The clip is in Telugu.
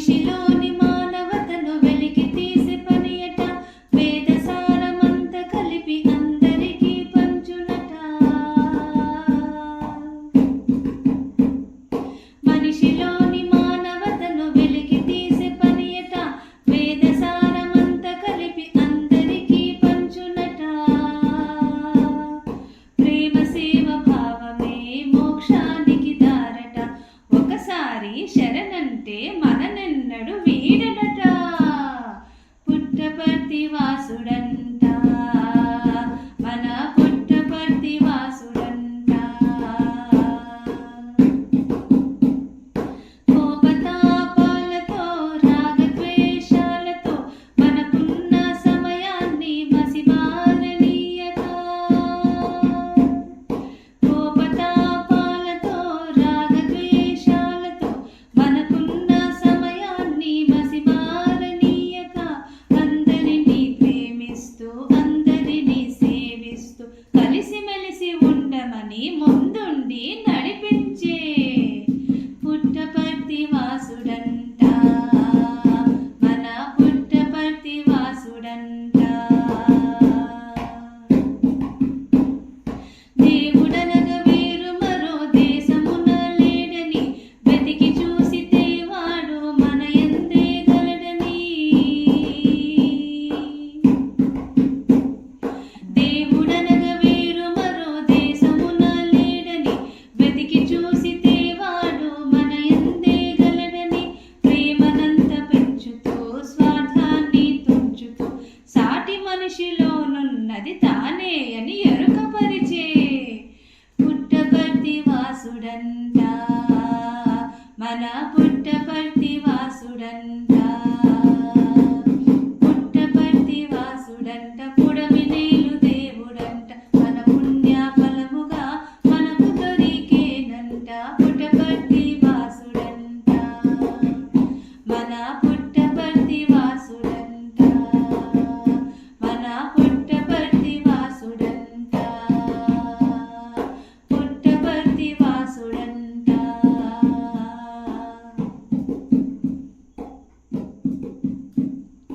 she's 你奶 అది తానే అని ఎరుకపరిచే పుట్టపర్తి వాసుడంట. మన పుట్టపర్తి వాసుడంట.